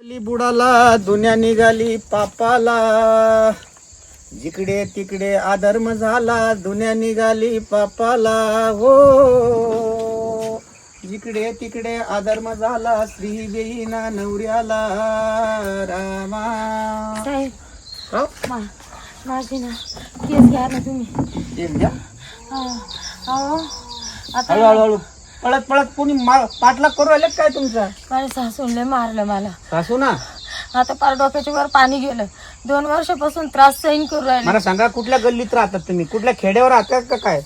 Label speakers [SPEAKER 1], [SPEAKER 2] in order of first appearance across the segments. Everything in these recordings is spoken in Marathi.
[SPEAKER 1] बुडाला दुनिया निघाली पापाला. जिकडे तिकडे अधर्म झाला दुनिया निघाली पापाला. हो. जिकडे तिकडे अधर्म झाला श्री देईना नवऱ्याला. रामा. हो?
[SPEAKER 2] माझी ना केस घ्या ना तुम्ही.
[SPEAKER 1] एक द्या.
[SPEAKER 2] हा. अहो आता
[SPEAKER 1] हळू हळू हळू पळत पळत कोणी मा- पाठलाग करू राहिले काय तुमचा?
[SPEAKER 2] माझ्या सासूनले मारलं मला.
[SPEAKER 1] सासू ना
[SPEAKER 2] आता पार डोक्याच्या वर पाणी गेलं. दोन वर्षापासून त्रास सहन करू राहिले.
[SPEAKER 1] मला सांगा कुठल्या गल्लीत राहतात तुम्ही? कुठल्या खेड्यावर राहतात का काय?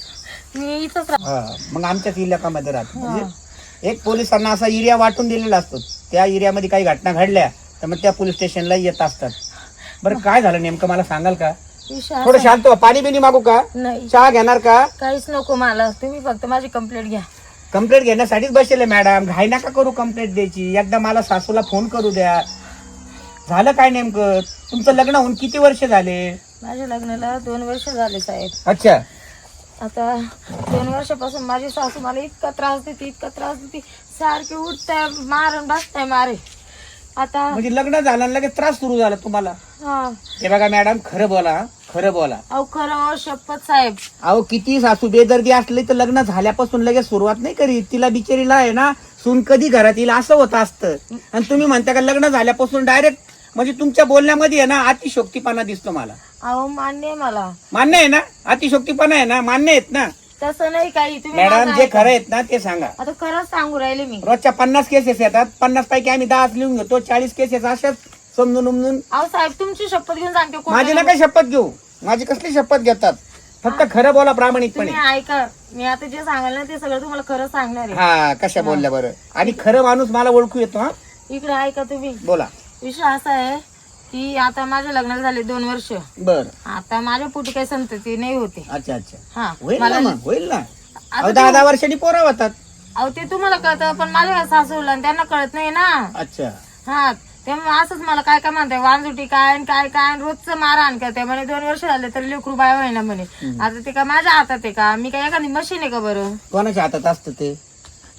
[SPEAKER 2] मी इथंच
[SPEAKER 1] हा, मग आमच्याच इलाकामध्ये राहतो. म्हणजे एक पोलिसांना असा एरिया वाटून दिलेला असतो. त्या एरियामध्ये काही घटना घडल्या तर मग त्या पोलीस स्टेशनला येत असतात. बरं काय झालं नेमकं मला सांगाल का?
[SPEAKER 2] विषय
[SPEAKER 1] थोडं
[SPEAKER 2] असा-
[SPEAKER 1] शांत व्हा. पाणी बिनी मागू का?
[SPEAKER 2] नाही.
[SPEAKER 1] चहा घेणार का?
[SPEAKER 2] काहीच नको मला. तुम्ही फक्त माझी कंप्लेंट घ्या.
[SPEAKER 1] कंप्लेंट घेण्यासाठीच बसले मॅडम घाई नका करू कंप्लेंट द्यायची. एकदा मला सासूला फोन करू द्या. झालं काय नेमकं? तुमचं लग्न होऊन किती वर्ष झाले?
[SPEAKER 2] माझ्या लग्नाला दोन वर्ष झाले साहेब.
[SPEAKER 1] अच्छा.
[SPEAKER 2] आता दोन वर्षापासून माझी सासू मला इतका त्रास देते इतका त्रास देते. सारखे उठताय मारण बसताय मारे. आता
[SPEAKER 1] म्हणजे लग्न झालं आणि लगेच त्रास सुरू झाला तुम्हाला?
[SPEAKER 2] हा.
[SPEAKER 1] हे बघा मॅडम खरं बोला खरं बोला.
[SPEAKER 2] अहो खरं शपथ साहेब.
[SPEAKER 1] अहो किती सासू बेदर्दी असली तर लग्न झाल्यापासून लगेच सुरुवात नाही करीत. तिला बिचारीला आहे ना सून कधी घरात येईल असं होत असतं. आणि तुम्ही म्हणता का लग्न झाल्यापासून डायरेक्ट म्हणजे तुमच्या बोलण्यामध्ये आहे ना अतिशोक्तीपणा दिसतो मला.
[SPEAKER 2] अहो मान्य आहे मला.
[SPEAKER 1] मान्य आहे ना? अतिशोक्तीपणा आहे ना? मान्य आहेत ना?
[SPEAKER 2] तसं नाही काही. तुम्ही
[SPEAKER 1] मॅडम
[SPEAKER 2] माझं
[SPEAKER 1] जे
[SPEAKER 2] ऐका.
[SPEAKER 1] खरं आहेत ना ते सांगा.
[SPEAKER 2] आता खरंच सांगू राहिले मी.
[SPEAKER 1] रोजच्या पन्नास केसेस येतात. पन्नास पैकी आम्ही दहा लिहून घेतो. चाळीस केसेस अशाच समजून उमजून.
[SPEAKER 2] अहो साहेब तुमची शपथ घेऊन सांगते
[SPEAKER 1] माझी
[SPEAKER 2] नाही.
[SPEAKER 1] नका शपथ घेऊ. माझी कसली शपथ घेतात? फक्त खरं बोला प्रामाणिकपणे.
[SPEAKER 2] तुम्ही ऐका. मी आता जे सांगाल ना ते सगळं तुम्हाला खरं सांगणार आहे.
[SPEAKER 1] हा कशा बोलल्या बरं? आणि खरं माणूस मला ओळखू येतो हा?
[SPEAKER 2] इकडे ऐका तुम्ही.
[SPEAKER 1] बोला.
[SPEAKER 2] विषय असा आहे की आता माझ्या लग्नाला झाले दोन वर्ष.
[SPEAKER 1] बर.
[SPEAKER 2] आता माझ्या पोटी काही संतती नाही होते.
[SPEAKER 1] अच्छा अच्छा.
[SPEAKER 2] हा
[SPEAKER 1] होईल ना
[SPEAKER 2] मला
[SPEAKER 1] मग होईल ना.
[SPEAKER 2] आता
[SPEAKER 1] अहो, दहा दहा वर्षांनी पोरं होतात.
[SPEAKER 2] अहो ते तुम्हाला कळतं पण माझ्या सासूला आणि त्यांना कळत नाही ना.
[SPEAKER 1] अच्छा.
[SPEAKER 2] हा त्यामुळे असंच मला काय काय म्हणताय वांजुटी काय आणि काय काय आणि रोजचं मारहाण करते म्हणे दोन वर्ष झाले तरी लेकरू बाय होईना म्हणे. आता ते का माझ्या हातात आहे का? मी काय एखादी मशीन आहे का बरं?
[SPEAKER 1] कोणाच्या हातात असतं ते?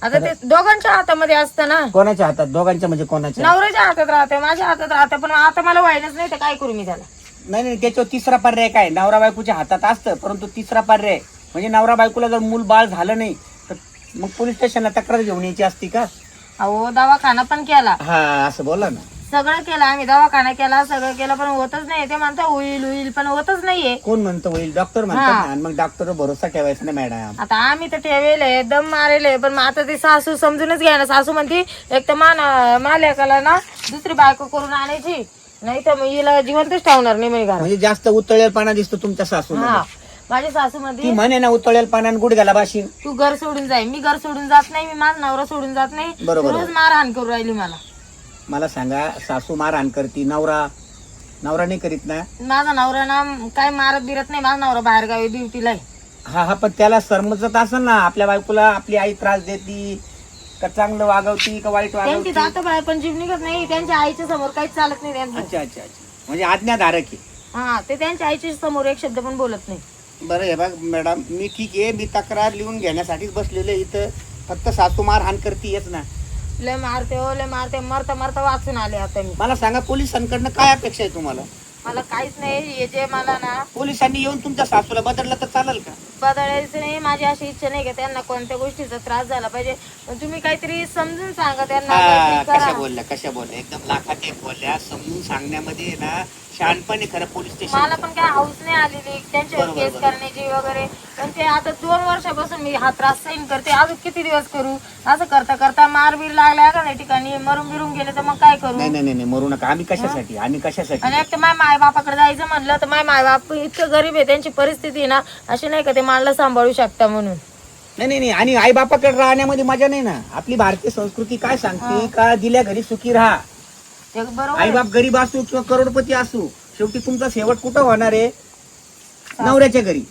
[SPEAKER 2] आता ते दोघांच्या हातामध्ये असतं ना.
[SPEAKER 1] कोणाच्या हातात? दोघांच्या म्हणजे कोणाच्या?
[SPEAKER 2] नवऱ्याच्या हातात राहते माझ्या हातात राहते पण आता मला व्हायलाच नाही तर काय करू मी त्याला?
[SPEAKER 1] नाही नाही त्याच्यावर तिसरा पर्याय काय? नवरा बायकोच्या हातात असतं परंतु तिसरा पर्याय म्हणजे नवरा बायकोला जर मूल बाळ झालं नाही तर मग पोलीस स्टेशनला तक्रार घेऊन यायची असती का?
[SPEAKER 2] अहो दवाखाना पण केला.
[SPEAKER 1] हा असं बोला ना.
[SPEAKER 2] सगळं केलं आम्ही दवाखाना केला सगळं केलं पण होतच नाही. ते म्हणता होईल होईल पण होतच नाहीये.
[SPEAKER 1] कोण म्हणतं होईल? डॉक्टर म्हणतात ना आणि मग डॉक्टर भरोसा ठेवायचा ना मॅडम
[SPEAKER 2] आता आम्ही तर ठेवेले दम मारेले पण मग आता ती सासू समजूनच घ्या ना. सासू म्हणती एक तर मान माल्याकाला ना दुसरी बायको करून आणायची नाही तर मग हिला जिवंतच ठेवणार नाही घरात
[SPEAKER 1] म्हणजे जास्त उतळेलपणा दिसतो तुमच्या सासू
[SPEAKER 2] हा. माझी सासू
[SPEAKER 1] ती
[SPEAKER 2] म्हणते
[SPEAKER 1] म्हणे ना उतळेलपणा गुडघ्याला बाशीन
[SPEAKER 2] तू घर सोडून जाय. मी घर सोडून जात नाही मी माझा नवरा सोडून जात नाही.
[SPEAKER 1] बरोबर.
[SPEAKER 2] रोज मारहाण करू राहिली मला.
[SPEAKER 1] मला सांगा सासू मारहाण करती नवरा नवरा नाही करीत ना?
[SPEAKER 2] माझा नवरा ना काय मारत बिरत नाही माझा नवरा बाहेर गावी ड्युटीला आहे.
[SPEAKER 1] हा हा पण त्याला समजत असेल ना आपल्या बायकोला आपली आई त्रास देती का चांगलं वागवती का वाईट
[SPEAKER 2] त्यांची
[SPEAKER 1] वागवती?
[SPEAKER 2] जात बाहेर पण जीव निघत नाही. त्यांच्या आईच्या समोर काहीच चालत नाही त्यांचं.
[SPEAKER 1] अच्छा अच्छा अच्छा. म्हणजे आज्ञाधारक आहे.
[SPEAKER 2] हा ते त्यांच्या आईच्या समोर एक शब्द पण बोलत नाही.
[SPEAKER 1] बरं हे बघ मॅडम मी ठीक आहे मी तक्रार लिहून घेण्यासाठीच बसलेलो आहे. इथं फक्त सासू मारहाण करती येच ना.
[SPEAKER 2] लय मारते हो लय मारते. मरता मरता वाचून आले आता मी.
[SPEAKER 1] मला सांगा पोलिसांकडनं काय अपेक्षा आहे तुम्हाला?
[SPEAKER 2] मला काहीच नाही. हे जे मला ना
[SPEAKER 1] पोलिसांनी येऊन तुमच्या सासूला बदललं तर चालेल का?
[SPEAKER 2] बदलायचं नाही. माझी अशी इच्छा नाही का त्यांना कोणत्या गोष्टीचा त्रास झाला पाहिजे. पण तुम्ही काहीतरी समजून सांगा त्यांना.
[SPEAKER 1] हा,
[SPEAKER 2] काहीतरी
[SPEAKER 1] कशा. बोलल्या कशा बोलल्या? एकदम लाखात एक बोलल्या. समजून सांगण्यामध्ये आहे ना शहाणपणे खरं पोलीस स्टेशन
[SPEAKER 2] मला पण काय हाऊस नाही आलेली त्यांच्यावर
[SPEAKER 1] बरोबर,
[SPEAKER 2] केस
[SPEAKER 1] बरोबर.
[SPEAKER 2] करण्याची वगैरे. पण ते आता दोन वर्षापासून मी हा त्रास सहन करते. अजून किती दिवस करू? असं करता करता मार बीर लागला का नाही ठिकाणी मरून बिरून गेले तर मग काय करू?
[SPEAKER 1] नाही नाही नाही नाही, मरू नका. आम्ही कशासाठी? आम्ही कशासाठी?
[SPEAKER 2] आणि एक तर माय माय बापाकडे जायचं म्हणलं तर माय माय बाप इतकं गरीब आहे त्यांची परिस्थिती आहे ना अशी नाही का ते मला सांभाळू शकता म्हणून.
[SPEAKER 1] नाही नाही नाही. आणि आई बापाकडे राहण्यामध्ये मजा नाही ना. आपली भारतीय संस्कृती काय सांगते? का दिल्या घरी सुखी राहा?
[SPEAKER 2] ते बरोबर
[SPEAKER 1] आई
[SPEAKER 2] आहे.
[SPEAKER 1] बाप गरीब असू किंवा करोडपती असू शेवटी तुमचा शेवट कुठं होणार आहे? नवऱ्याच्या घरी.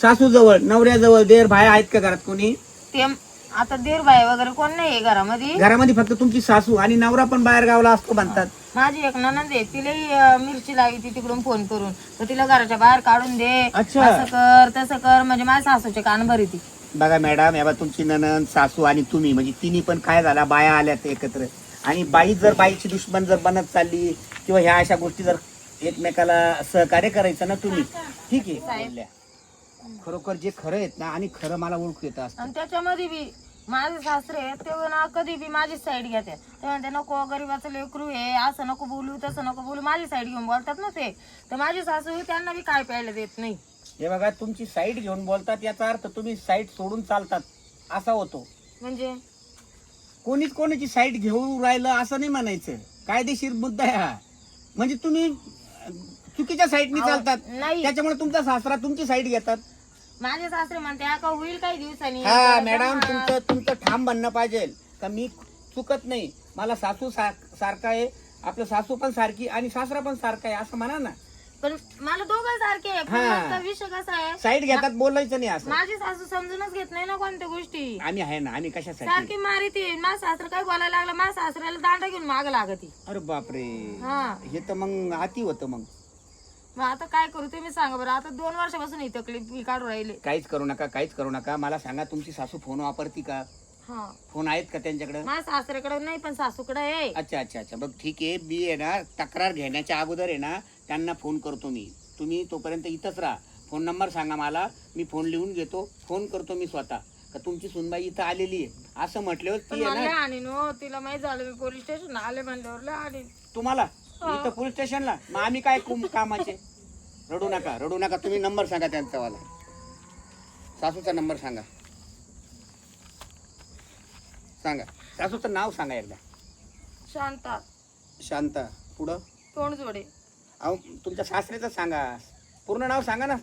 [SPEAKER 1] सासू जवळ नवऱ्याजवळ देर भाया आहेत का घरात कोणी?
[SPEAKER 2] ते आता दीर बाई वगैरे कोण नाही आहे घरामध्ये.
[SPEAKER 1] घरामध्ये फक्त तुमची सासू आणि नवरा पण बाहेर गावला असतो म्हणतात.
[SPEAKER 2] माझी एक ननंद आहे तिलाही अं, मिरची लावी ती तिकडून फोन करून. तर तिला घराच्या बाहेर काढून दे.
[SPEAKER 1] अच्छा.
[SPEAKER 2] असं कर तसं कर. म्हणजे माझ्या सासूचे कान भरी ती
[SPEAKER 1] बघा मॅडम या बा तुमची ननंद सासू आणि तुम्ही म्हणजे तिन्ही पण काय झाला? बाया आल्यात एकत्र. आणि बाई जर बाईची दुश्मन जर बनत चालली किंवा ह्या अशा गोष्टी जर एकमेकाला सहकार्य करायचं ना तुम्ही ठीक आहे. बोलल्या. खरोखर जे खरं आहेत ना आणि खरं मला ओळखू येतं असतं.
[SPEAKER 2] आणि त्याच्यामध्ये बी माझे सासरे आहेत, ते ना कधी बी माझी साईड घेते ते म्हणते नको गरीबाचं लेकरू आहे असं नको बोलू तसं नको बोलू माझी साईड घेऊन बोलतात ना ते. तर माझी सासू त्यांना बी काय प्यायला देत नाही.
[SPEAKER 1] हे बघा तुमची साईड घेऊन बोलतात याचा अर्थ तुम्ही साईड सोडून चालतात. असा होतो.
[SPEAKER 2] म्हणजे?
[SPEAKER 1] कोणीच कोणाची साईड घेऊन राहिलं असं नाही म्हणायचं. कायदेशीर मुद्दा आहे हा. म्हणजे तुम्ही चुकीच्या साईडनी
[SPEAKER 2] अहो,
[SPEAKER 1] चालतात.
[SPEAKER 2] नाही.
[SPEAKER 1] त्याच्यामुळे तुमचा सासरा तुमची साईड घेतात.
[SPEAKER 2] माझे सासरे म्हणते "हा का होईल काही दिवसांनी.
[SPEAKER 1] हा
[SPEAKER 2] तर
[SPEAKER 1] मॅडम. तुमचं तुमचं ठाम म्हणणं पाहिजे. का मी चुकत नाही. मला सासू सा- सारखा आहे. आपलं सासू पण सारखी आणि सासरा पण सारखा आहे असं म्हणा ना.
[SPEAKER 2] पण मला दोघं सारखे आहे. पण
[SPEAKER 1] हा.
[SPEAKER 2] आता विषय कसा आहे?
[SPEAKER 1] साईड घेतात बोलायचं नाही असं.
[SPEAKER 2] माझी सासू समजूनच घेत नाही ना कोणत्या गोष्टी.
[SPEAKER 1] आम्ही आहे ना आम्ही कशासाठी?
[SPEAKER 2] सारखी मारी ती माझा सासरा काय बोलायला लागला माझ्या सासऱ्याला दांडा घेऊन माग लागती.
[SPEAKER 1] अरे बापरे.
[SPEAKER 2] हा.
[SPEAKER 1] हे तर मग अति होतं मग.
[SPEAKER 2] मग आता काय करू तुम्ही सांगा बरं. आता दोन वर्षापासून ही तकलीफ मी काढू राहिले.
[SPEAKER 1] काहीच करू नका काहीच करू नका. मला सांगा तुमची सासू फोन वापरती का?
[SPEAKER 2] हा.
[SPEAKER 1] फोन आहेत का त्यांच्याकडे?
[SPEAKER 2] माझ्या सासऱ्याकडे नाही पण सासूकडे आहे.
[SPEAKER 1] अच्छा अच्छा अच्छा. बघ ठीक आहे. मी आहे ना तक्रार घेण्याच्या अगोदर आहे ना त्यांना फोन करतो मी. तुम्ही तोपर्यंत इथंच राहा. फोन नंबर सांगा मला. मी फोन लिहून घेतो. फोन करतो मी स्वतः. का तुमची सुनबाई इथं आलेली आहे. असं म्हटल्यावर ती आहे
[SPEAKER 2] मला
[SPEAKER 1] ना
[SPEAKER 2] आणि नो. तिला माहीत झालं मी पोलीस स्टेशन आले म्हणल्यावर आणि
[SPEAKER 1] तुम्हाला? इथं पोलीस स्टेशनला? मग आम्ही काय कुम- कामाचे? रडू नका रडू नका. तुम्ही नंबर सांगा त्यांचा वाला सासूचा नंबर सांगा. सांगा. सासूचं नाव सांगा एकदा.
[SPEAKER 2] शांता.
[SPEAKER 1] शांता. पुढं?
[SPEAKER 2] तोंड जोडे
[SPEAKER 1] अहो तुमच्या सासऱ्याचं सांगा. पूर्ण नाव सांगा ना.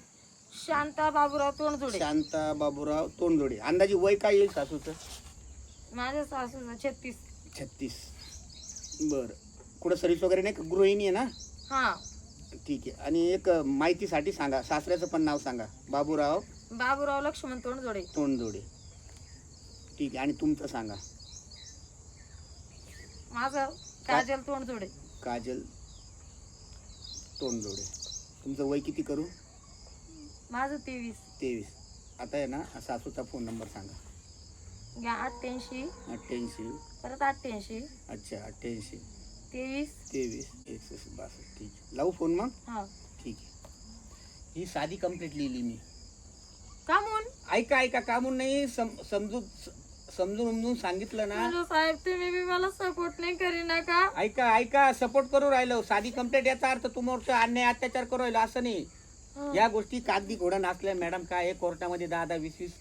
[SPEAKER 2] शांता बाबूराव तोंड जोडे
[SPEAKER 1] शांता बाबूराव तोंडजोडे. अंदाजे वय काय येईल सासूचं?
[SPEAKER 2] माझ्या सासूचं छत्तीस.
[SPEAKER 1] छत्तीस. बर. कुठं सर्विस वगैरे नाही का? गृहिणी आहे ना?
[SPEAKER 2] हा.
[SPEAKER 1] ठीक आहे. आणि एक अं, माहितीसाठी सांगा. सासऱ्याचं पण नाव सांगा. बाबूराव
[SPEAKER 2] बाबूराव लक्ष्मण तोंड जोडे
[SPEAKER 1] तोंडजोडे. ठीक आहे. आणि तुमचं सांगा.
[SPEAKER 2] माझं काजल तोंड जोडे
[SPEAKER 1] काजल तोंडजोडे. तुमचं वय किती करू?
[SPEAKER 2] माझं तेवीस.
[SPEAKER 1] तेवीस. आता आहे ना सासूचा फोन नंबर सांगा.
[SPEAKER 2] घ्या अठ्ठ्याऐंशी.
[SPEAKER 1] अठ्ठ्याऐंशी.
[SPEAKER 2] परत अठ्ठ्याऐंशी.
[SPEAKER 1] अच्छा अठ्ठ्याऐंशी.
[SPEAKER 2] तेवीस.
[SPEAKER 1] तेवीस. एकसष्ट बासष्ट ठीक आहे लावू फोन मग?
[SPEAKER 2] हा.
[SPEAKER 1] ठीक आहे. ही साधी कंप्लेंट लिहिली मी.
[SPEAKER 2] का म्हणून
[SPEAKER 1] ऐका ऐका का म्हणून नाही सम- समजून समजून उमजून सांगितलं ना.
[SPEAKER 2] हॅलो साहेब तुम्ही बी मला सपोर्ट नाही करी ना का
[SPEAKER 1] ऐका ऐका सपोर्ट करू राहिलो. साधी कंप्लेंट याचा अर्थ तुम्हाला अन्याय अत्याचार करू राहिलो असं नाही. या गोष्टी कागदी घोडा नाचल्या मॅडम काय आहे कोर्टामध्ये दहा दहा वीस वीस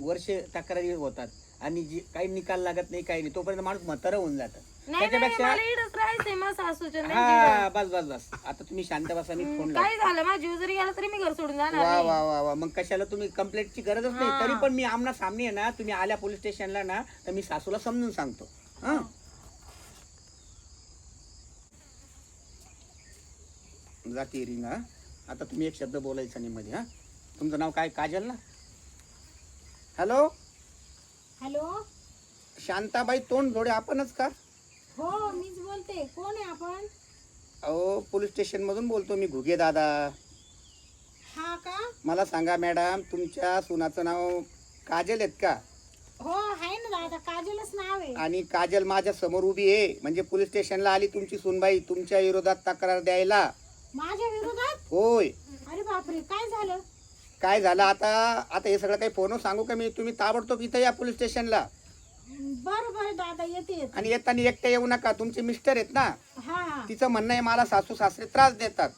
[SPEAKER 1] वर्ष तक्रारी होतात. आणि जी काही निकाल लागत नाही काही नाही. तोपर्यंत माणूस म्हातारा होऊन जातं.
[SPEAKER 2] नाही नाही
[SPEAKER 1] त्याच्यापेक्षा
[SPEAKER 2] मला इडच राहायचंय मग सासूच्या नाही
[SPEAKER 1] हा बस बस बस. आता तुम्ही शांत बसा मी फोन लावतो.
[SPEAKER 2] काय झालं? माझा जीव जरी गेला तरी मी घर सोडून जाणार
[SPEAKER 1] वा. वा वा वा. मग कशाला तुम्ही कंप्लेंटची गरजच नाही. तरी पण मी आमना सामने आहे ना तुम्ही आल्या पोलीस स्टेशनला ना तर मी सासूला समजून सांगतो. हा. जाती रिंग हा. आता तुम्ही एक शब्द बोलायचा नाही मध्ये हा. तुमचं नाव काय? काजल ना? हॅलो
[SPEAKER 3] हॅलो
[SPEAKER 1] शांताबाई तोंड जोडे आपणच का?
[SPEAKER 3] हो मीच बोलते. कोण आहे आपण?
[SPEAKER 1] अहो पोलीस स्टेशन मधून बोलतो मी घुगे दादा.
[SPEAKER 3] हा का?
[SPEAKER 1] मला सांगा मॅडम तुमच्या सुनाचं नाव काजल आहेत का?
[SPEAKER 3] हो आहे ना दादा काजलच नाव आहे.
[SPEAKER 1] आणि काजल माझ्यासमोर उभी आहे. म्हणजे पोलीस स्टेशनला आली तुमची सुनबाई तुमच्या विरोधात तक्रार द्यायला.
[SPEAKER 3] माझ्या विरोधात?
[SPEAKER 1] होय.
[SPEAKER 3] अरे बापरे काय झालं?
[SPEAKER 1] काय झालं आता? आता हे सगळं काही फोनवर सांगू का मी? तुम्ही ताबडतोब इथं या पोलीस स्टेशनला.
[SPEAKER 3] बरं बरं दादा येते येते.
[SPEAKER 1] आणि येताना एकटे येऊ नका तुमचे मिस्टर आहेत ना.
[SPEAKER 3] हा हा.
[SPEAKER 1] तिचं म्हणणं आहे मला सासू सासरे त्रास देतात.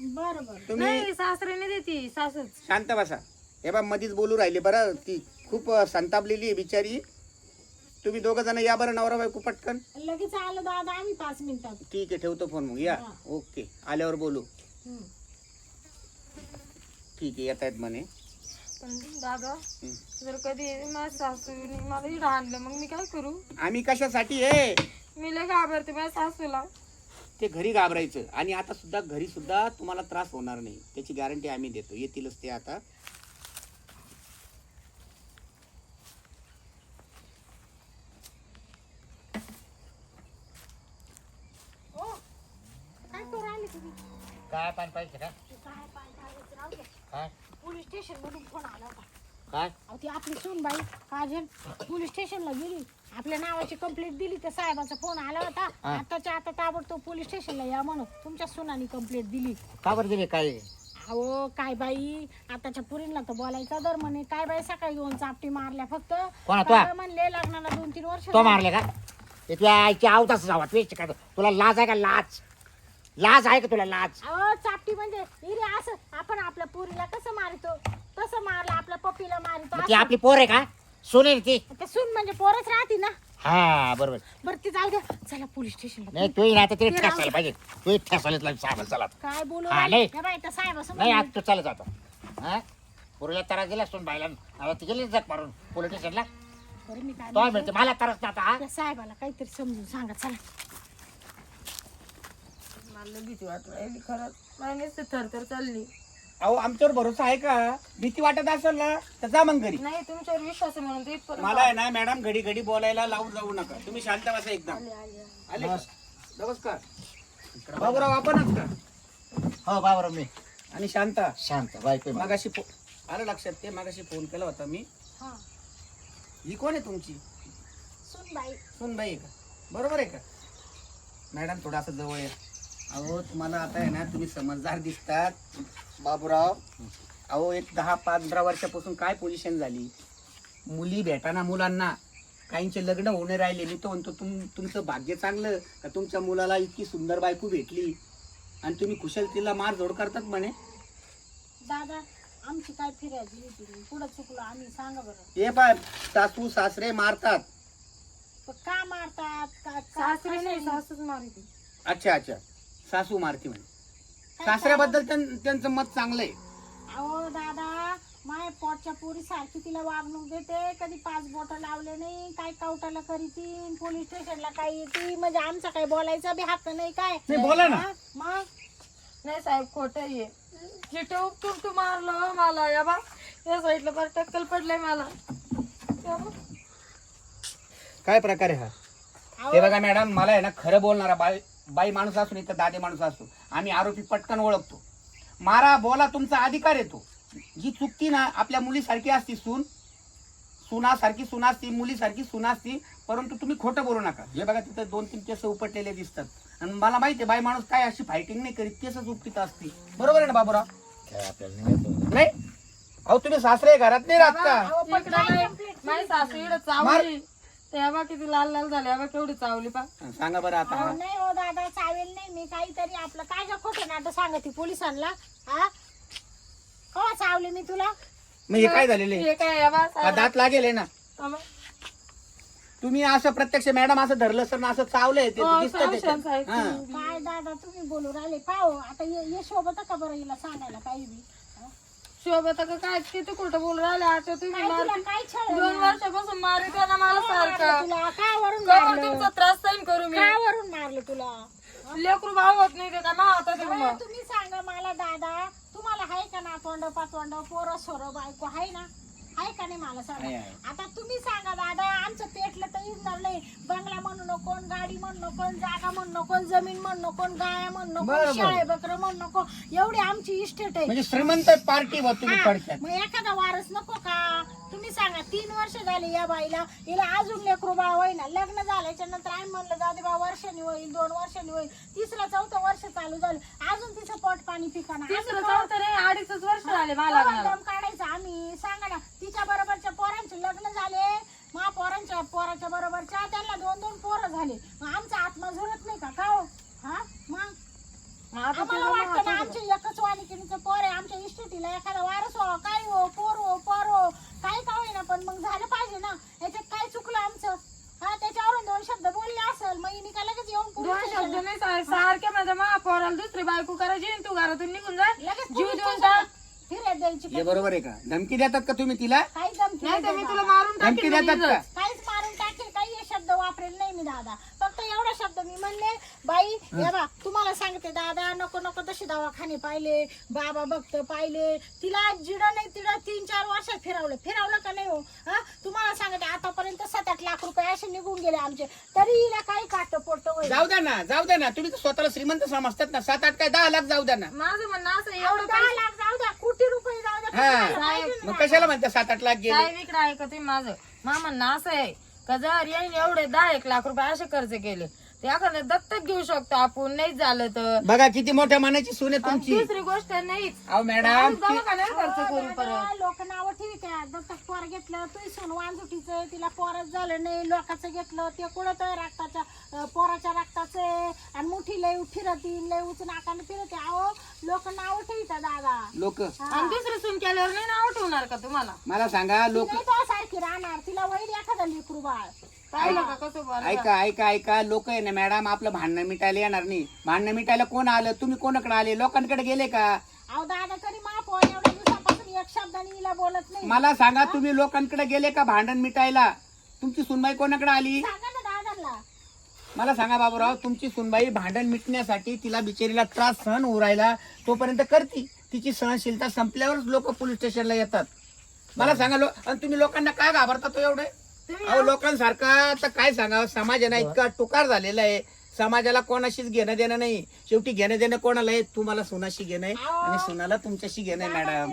[SPEAKER 3] बरं बरं.
[SPEAKER 1] तुम्ही
[SPEAKER 2] नाही सासरीने देती सासूच.
[SPEAKER 1] शांत बसा. हे बा मधीच बोलू राहिले बरं. ती खूप अं, संतापलेली आहे बिचारी. तुम्ही दोघं जण या बरं नवरा बायको पटकन.
[SPEAKER 3] लगेच आलं दादा आम्ही पाच मिनिटात.
[SPEAKER 1] ठीक आहे ठेवतो फोन मग. या.
[SPEAKER 3] हा.
[SPEAKER 1] ओके. आल्यावर बोलू.
[SPEAKER 3] हम्म.
[SPEAKER 1] ठीक आहे येत आहेत म्हणे.
[SPEAKER 2] पण दादा
[SPEAKER 1] हं.
[SPEAKER 2] जर कधी माझ्या सासूने मला इडं आणलं मग मी काय करू?
[SPEAKER 1] आम्ही कशासाठी आहे
[SPEAKER 2] मी लय घाबरते माझ्या सासूला.
[SPEAKER 1] ते घरी घाबरायचं. आणि आता सुद्धा घरी सुद्धा तुम्हाला त्रास होणार नाही. त्याची गॅरंटी आम्ही देतो. येतीलच ते आता.
[SPEAKER 3] काय करू आले तुम्ही?
[SPEAKER 1] काय पाणी पाहिजे का
[SPEAKER 3] काय पाय पाय राहू दे.
[SPEAKER 1] काय
[SPEAKER 3] पोलीस स्टेशन मधून फोन आला होता
[SPEAKER 1] काय
[SPEAKER 3] अहो ती आपली सून बाई काजल पोलीस स्टेशनला गेली. आपल्या नावाची कंप्लेंट दिली त्या साहेबाचा फोन आला होता. आताच्या आता ताबडतोब पोलीस स्टेशनला या म्हणून तुमच्या सुनानी कंप्लेंट दिली.
[SPEAKER 4] का बरं दिली? काय?
[SPEAKER 3] अहो काय बाई? आताच्या पुरीला तर बोलायचा दर म्हणे काय बाई? सकाळी दोन चापटी मारल्या फक्त.
[SPEAKER 4] कोणा?
[SPEAKER 3] म्हणले? लग्नाला दोन तीन वर्ष
[SPEAKER 4] तो. मारले का? आईची आवताच जावा काय तुला लाज आहे का? लाज. लाज आहे का तुला लाज?
[SPEAKER 3] अहो चापटी म्हणजे असं. आपण आपल्या पुरीला कसं मारतो? तसं मारलं आपल्या पप्पीला मारतो
[SPEAKER 4] मग ती. आपली पोर आहे का? सुनेल ती?
[SPEAKER 3] ते सून म्हणजे पोरच राहते ना.
[SPEAKER 4] हा बरोबर.
[SPEAKER 3] बरं ती जाऊ द्या चला पोलीस स्टेशनला.
[SPEAKER 4] नाही तू ना आता तिने
[SPEAKER 3] ते राहू
[SPEAKER 4] ठेसायला पाहिजे. तू ठेसायला साहेब चला.
[SPEAKER 3] काय बोलू
[SPEAKER 4] हा? नाही.
[SPEAKER 3] साहेबासमोर
[SPEAKER 4] नाही आज तू चालत जातो. हा? पुरीला त्रास दिला असतो बायला आता ती गेली जग मारून पोलीस स्टेशनला.
[SPEAKER 3] बरं मी काय
[SPEAKER 4] तो
[SPEAKER 3] म्हणते,
[SPEAKER 4] मिळते मला त्रास ना आता हा?
[SPEAKER 3] त्या साहेबाला काहीतरी समजून सांगा चला.
[SPEAKER 2] मला भीती वाटू राहिली खरंच. मला नुसती थरथर चालली.
[SPEAKER 1] अहो आमच्यावर भरोसा आहे का? भीती वाटत असेल ना तर जा मग घरी.
[SPEAKER 2] नाही तुमच्यावर विश्वास आहे म्हणून ते इथपर्यंत
[SPEAKER 1] मला आहे ना मॅडम घडी घडी बोलायला लावून जाऊ नका. तुम्ही शांत बसा एकदम.
[SPEAKER 2] आले, आले.
[SPEAKER 1] आले. का? नमस्कार. बाबूराव आपणच का?
[SPEAKER 4] हो बाबर मी.
[SPEAKER 1] आणि शांता?
[SPEAKER 4] शांत बायको आहे माझी.
[SPEAKER 1] मागाशी फो- आलं लक्षात ते मागाशी फोन केला होता मी.
[SPEAKER 3] हा.
[SPEAKER 1] ही कोण आहे तुमची?
[SPEAKER 3] सुन बाई
[SPEAKER 1] सुनबाई आहे का? बरोबर आहे का? मॅडम थोडासा जवळ या अहो तुम्हाला आता आहे ना तुम्ही समजदार दिसतात. बाबूराव अहो एक दहा पंधरा वर्षापासून काय पोझिशन झाली? मुली भेटाना मुलांना. काहींचे लग्न होणे राहिले. मी तो म्हणतो तुम तुमचं भाग्य चांगलं का तुमच्या मुलाला इतकी सुंदर बायको भेटली. आणि तुम्ही कुशल तिला मार जोड करतात म्हणे.
[SPEAKER 3] दादा आमची काय फिरायची होती? पुढं चुकलो? आम्ही सांगा बरं.
[SPEAKER 1] हे पाय सासू सासरे मारतात.
[SPEAKER 3] पण का मारतात? का- का
[SPEAKER 2] सासरे नाही? सासूच मारते.
[SPEAKER 1] अच्छा अच्छा. सासू मारती म्हणे. सासऱ्याबद्दल त्यां- त्यांचं मत चांगलं आहे.
[SPEAKER 3] अहो दादा माय पोटच्या पोरी सारखी तिला वागणूक देते. कधी पाच बोट लावले नाही काय कावटाला करीती पोलीस स्टेशनला काय येते म्हणजे आमचा काय बोलायचा बी हक्क नाही काय?
[SPEAKER 1] नाही, बोला ना.
[SPEAKER 3] हा? मग?
[SPEAKER 2] नाही साहेब खोट आहे. जिथे उपटून तू मारलं हो मला. या बा. या साईडला फार टक्कल पडलंय मला. या बा.
[SPEAKER 1] काय प्रकार आहे हा?
[SPEAKER 3] अहो,
[SPEAKER 1] ते बघा मॅडम मला आहे ना खरं बोलणारा बाई बाई माणूस असो नाही तर दादे माणूस असतो आम्ही आरोपी पटकन ओळखतो. मारा बोला तुमचा अधिकार येतो. जी चुकती ना आपल्या मुलीसारखी असती सून. सुनासारखी सुना असती मुलीसारखी सुना असती परंतु तुम्ही खोटं बोलू नका. हे बघा तिथं दोन तीन केस उपटलेले दिसतात. आणि मला माहिती आहे बाई माणूस काय अशी फायटिंग नाही करीत केसच उपटीत असते. बरोबर आहे ना बाबूराव?
[SPEAKER 4] काय आपल्याला नाही.
[SPEAKER 1] अहो तुम्ही सासरे घरात नाही राहत का?
[SPEAKER 2] माझी सासू इकडं चावली. तेव्हा किती लाल लाल झाले बा केवढी चावली पा
[SPEAKER 1] सांगा बरं आता.
[SPEAKER 3] नाही हो दादा चावेल नाही. मी काहीतरी आपलं काय का खोटं नाटक सांगते पोलिसांना हा? कवा चावले मी तुला?
[SPEAKER 1] मग हे काय झालेलं
[SPEAKER 2] हे काय या बा?
[SPEAKER 1] दात लागेल आहे ना. तुम्ही असं प्रत्यक्ष मॅडम असं धरलं सर ना असं चावलंय ते
[SPEAKER 2] हो,
[SPEAKER 1] दिसतं त्याच्यात. हा.
[SPEAKER 3] काय दादा तुम्ही बोलू राहिले. पाहो आता ये ये शोभत का बरं हिला सांगायला काही बी? हा?
[SPEAKER 2] शोभा का काय किती खोटं बोलू राहिले? आता तुम्ही
[SPEAKER 3] काय तुला काय
[SPEAKER 2] दोन वर्षापासून मारित ना मला सारखं.
[SPEAKER 3] तुला? का वरून मारलं?
[SPEAKER 2] तुमचा त्रास सहन करू मी.
[SPEAKER 3] का वरून मारलं तुला?
[SPEAKER 2] लेकरू भाव होत नाही ते का? मा आता ते मग.
[SPEAKER 3] तुम्ही सांगा मला दादा. तुम्हाला आहे का ना तोंड पातोंड पोरं सोरं बायको आहे ना? आहे का नाही मला सांगा?
[SPEAKER 1] आहे, आहे.
[SPEAKER 3] आता तुम्ही सांगा दादा आमचं पेटलं तर इजणार नाही बंगला म्हणू नको गाडी म्हणू नको जागा म्हणू नको जमीन म्हणू नको गाया म्हणू नको. शाळे बकर म्हणू नको. एवढी आमची इस्टेट आहे.
[SPEAKER 1] म्हणजे श्रीमंत पार्टी व तुम्ही
[SPEAKER 3] हा,
[SPEAKER 1] थोडक्यात.
[SPEAKER 3] मग एखादा वारस नको का? तुम्ही सांगा तीन वर्ष झाली या बाईला. हिला अजून लेकरू बाळ होईना. लग्न झाल्याच्यानंतर आम्ही म्हणलं दादी बा वर्षांनी होईल दोन वर्षांनी होईल. तिसरं चौथं वर्ष चालू झालं. अजून तिचं पोट पाणी पिकाना.
[SPEAKER 2] तिसरं चौथं नाही अडीचच वर्ष झाले मला
[SPEAKER 3] दम काढायचं. आम्ही सांगा ना तिच्या बरोबरच्या पोरांचे लग्न झाले. मा पोरांच्या पोराच्या बरोबरच्या. त्यांना दोन दोन पोरं झाले. मग आमचा आत्मा झुरत नाही का? का हो? हा? मग?
[SPEAKER 2] आता
[SPEAKER 3] आम्हाला वाटतं ना एकच वानिकिनीचं पोर आहे आमच्या इस्टेटीला एखादा वारस हो काय हो पोर हो पर हो काय का होईना पण मग झालं पाहिजे ना. याच्यात काय चुकलं आमचं? हा त्याच्यावरून दोन शब्द बोलले असेल मग हिने का लगेच येऊन
[SPEAKER 2] दोन शब्द नाही सारखे माझ्या महापौराला दुसरी बायको करायची आणि तू घरातून निघून जा.
[SPEAKER 3] लगेच
[SPEAKER 2] जीव देऊन
[SPEAKER 3] station ला
[SPEAKER 2] टाक
[SPEAKER 3] फिर्याद द्यायची
[SPEAKER 1] हे बरोबर आहे का? धमकी देतात का तुम्ही तिला?
[SPEAKER 3] काही धमकी
[SPEAKER 2] नाही तर मी
[SPEAKER 3] नाही
[SPEAKER 2] तुला. मारून
[SPEAKER 1] धमकी देतात
[SPEAKER 2] म्हणजे
[SPEAKER 1] का
[SPEAKER 3] मारून टाकेल काही हे शब्द वापरेल नाही मी दादा. फक्त एवढा शब्द मी म्हणले बाई हे बा तुम्हाला सांगते दादा नको नको तसे दवाखाने पाहिले बाबा बघत पाहिले. तिला जिड नाही तिला तीन चार वर्षात फिरवलं. फिरवलं का नाही हो? हा? तुम्हाला सांगते आतापर्यंत सात आठ लाख रुपये असे निघून गेले आमचे. तरी हिला काही काट पोट होईल.
[SPEAKER 1] जाऊ द्या ना जाऊ द्या ना. तुम्ही तर स्वतःला श्रीमंत समजतात ना. सात आठ काय दहा लाख जाऊ द्या ना.
[SPEAKER 2] माझं म्हणणं असं आहे,
[SPEAKER 3] एवढं दहा लाख जाऊ द्या. कोटी रुपये जाऊ द्या.
[SPEAKER 1] हा. मग. कशाला म्हणता सात आठ लाख गेले?
[SPEAKER 2] साहेब इकडे ऐका तुम्ही माझं. मा म्हणणं असं आहे का जर यांनी एवढे दहा एक लाख रुपये असे खर्च केले. ते एखादं दत्तक घेऊ शकतो आपण नाही झालं तर.
[SPEAKER 1] बघा किती मोठ्या मनाची सून आहे
[SPEAKER 2] आणि
[SPEAKER 1] तुमची.
[SPEAKER 2] दुसरी गोष्ट नाहीच
[SPEAKER 1] अहो मॅडम ती-
[SPEAKER 2] दवाखान्यात खर्च करू परत.
[SPEAKER 3] लोक नाव ठेवत्या दत्तक पोर घेतलं तू सोन वांजुटीचं तिला पोरच झालं नाही लोकांचं घेतलं ते कुठं तर रक्ताच्या अं, पोराच्या रक्ताचं आहे आणि मोठी लय फिरती लय उच नाकाने फिरते. अहो लोक नाव ठेवतात दादा.
[SPEAKER 1] लोक?
[SPEAKER 2] आणि दुसरी सून केल्यावर नाही नाव ठेवणार का तुम्हाला?
[SPEAKER 1] मला सांगा लोक
[SPEAKER 3] नाही तो सारखी राहणार तिला वैर एखादा लेकरू बाळ.
[SPEAKER 2] पाहिलं का कसं बोलता?
[SPEAKER 1] ऐका ऐका ऐका लोक आहे ना मॅडम आपलं भांडणं मिटायला येणार नाही. भांडणं मिटायला कोण आलं? तुम्ही कोणाकडे आले? लोकांकडे गेले का?
[SPEAKER 3] अहो दादा तरी महापौर एवढ्या दिवसापासून एक शब्दाने हिला बोलत नाही.
[SPEAKER 1] मला सांगा तुम्ही लोकांकडे गेले का भांडण मिटायला? तुमची सुनबाई कोणाकडे आली?
[SPEAKER 3] सांगा
[SPEAKER 1] मला सांगा बाबूराव तुमची सुनबाई भांडण मिटण्यासाठी तिला बिचारीला त्रास सहन उरायला तोपर्यंत करती. तिची सहनशीलता संपल्यावरच लोक पोलीस स्टेशनला येतात. मला सांगा लो आणि तुम्ही लोकांना काय घाबरता तो एवढे? अहो लोकांसारखा तर काय सांगा समाज आहे ना इतका टुकार झालेला आहे. समाजाला कोणाशीच घेणं देणं नाही. शेवटी घेणं देणं कोणाला आहे? तुम्हाला सुनाशी घेणं आहे. आणि सुनाला तुमच्याशी घेणं आहे मॅडम.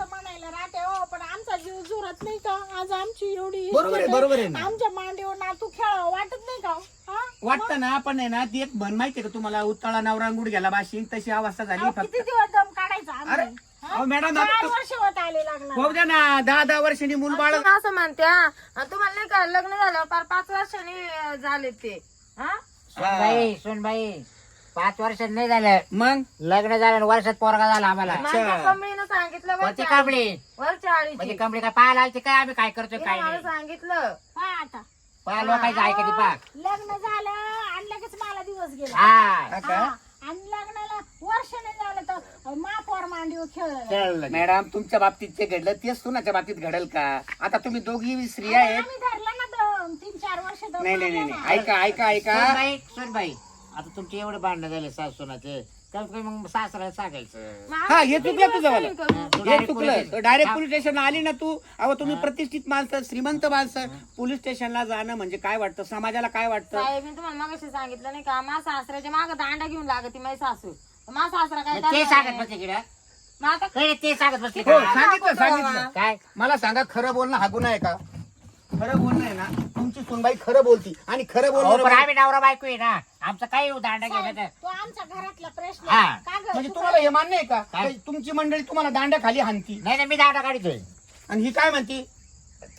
[SPEAKER 3] म्हणायला राहते हो पण आमचा जीव जुरत नाही का? आज आमची एवढी
[SPEAKER 1] बरोबर आहे बरोबर आहे ना?
[SPEAKER 3] आमच्या मांडीवर नातू खेळावं वाटत नाही का? हो?
[SPEAKER 1] वाटतं ना पण आहे ना ती एक बन माहितीये का तुम्हाला? उत्तळा नवरा गुडघ्याला बाशिंग तशी अवस्था झाली फक्त.
[SPEAKER 3] किती दिवस दम काढायचा
[SPEAKER 1] अरे
[SPEAKER 3] आम्ही
[SPEAKER 1] अहो मॅडम आता
[SPEAKER 3] चार
[SPEAKER 1] तो-
[SPEAKER 3] वर्ष होत आले लागणार
[SPEAKER 1] होऊ द्या ना दहा दहा वर्षांनी मूल बाळ
[SPEAKER 2] तुम्ही असं म्हणते हा. आणि तुम्हाला नाही का लग्न झालं पार पाच वर्षांनी अं, झाले ते. हा?
[SPEAKER 4] सुनबाई सुनबाई. पाच वर्ष नाही झालं.
[SPEAKER 1] मग?
[SPEAKER 4] लग्न झालं आणि वर्षात पोरगा झाला आम्हाला.
[SPEAKER 2] माझ्या सांगितलं
[SPEAKER 4] कोणती
[SPEAKER 2] वरच्या
[SPEAKER 4] कांबळी
[SPEAKER 2] वरच्या
[SPEAKER 4] म्हणजे कंपनी काय पाहायला आलती काय आम्ही? काय करतोय काय
[SPEAKER 2] तिने मला
[SPEAKER 4] नाही.
[SPEAKER 2] सांगितलं.
[SPEAKER 3] पहा आता.
[SPEAKER 4] पहा लोकांचं
[SPEAKER 3] लग्न झालं आणि लगेच मला दिवस गेला.
[SPEAKER 4] हा?
[SPEAKER 3] हा. आणि लग्नाला वर्ष नाही झालं तर मांडीवर खेळलं.
[SPEAKER 1] मॅडम तुमच्या बाबतीत जे घडलं तेच सुनाच्या बाबतीत घडेल का? आता तुम्ही दोघी स्त्रिया आहेत.
[SPEAKER 3] आम्ही धरलं ना दम तीन चार वर्ष दम
[SPEAKER 1] नाही नाही नाही.
[SPEAKER 3] काढलं
[SPEAKER 1] नाही. ऐका ऐका ऐका.
[SPEAKER 4] सुनबाई सुनबाई. आता तुमचे एवढे भांडणं झाले सासूनाचे. कमीत कमी मग सासऱ्याला सांगायचं?
[SPEAKER 1] हा हे चुकलं तुझं? हे चुकलं. डायरेक्ट पोलीस स्टेशनला आली ना तू अहो तुम्ही प्रतिष्ठित माणसं श्रीमंत माणसं पोलीस स्टेशनला जाणं म्हणजे काय वाटतं? समाजाला काय वाटतं?
[SPEAKER 2] साहेब मी तुम्हाला मागाशी सांगितलं नाही का मा सासऱ्याच्या माग दांडा घेऊन लागती माझी सासू. मा सासरा काय
[SPEAKER 4] मग ते सांगत
[SPEAKER 2] आहे?
[SPEAKER 4] बसते किडा
[SPEAKER 2] मग आता
[SPEAKER 4] काय ते सांगत बसते
[SPEAKER 1] हो? सांगितलं सांगितलं.
[SPEAKER 4] काय?
[SPEAKER 1] मला सांगा खरं बोलणं हा गुन्हा आहे का? खरं बोलणं आहे ना तुमची सुनबाई खरं बोलती आणि खरं
[SPEAKER 4] हो,
[SPEAKER 1] बोलणं
[SPEAKER 4] पण आम्ही नवरा बायको आहे ना आमचं काही दांडा घेण्याचं
[SPEAKER 3] तो आमच्या घरातला प्रश्न
[SPEAKER 4] हा.
[SPEAKER 3] आहे. का गं?
[SPEAKER 1] म्हणजे तुम्हाला हे मान्य आहे का
[SPEAKER 4] काय?
[SPEAKER 1] तुमची मंडळी तुम्हाला दांड्या खाली हाणती
[SPEAKER 4] नाही नाही मी दांडा काढतोय
[SPEAKER 1] आणि ही काय म्हणती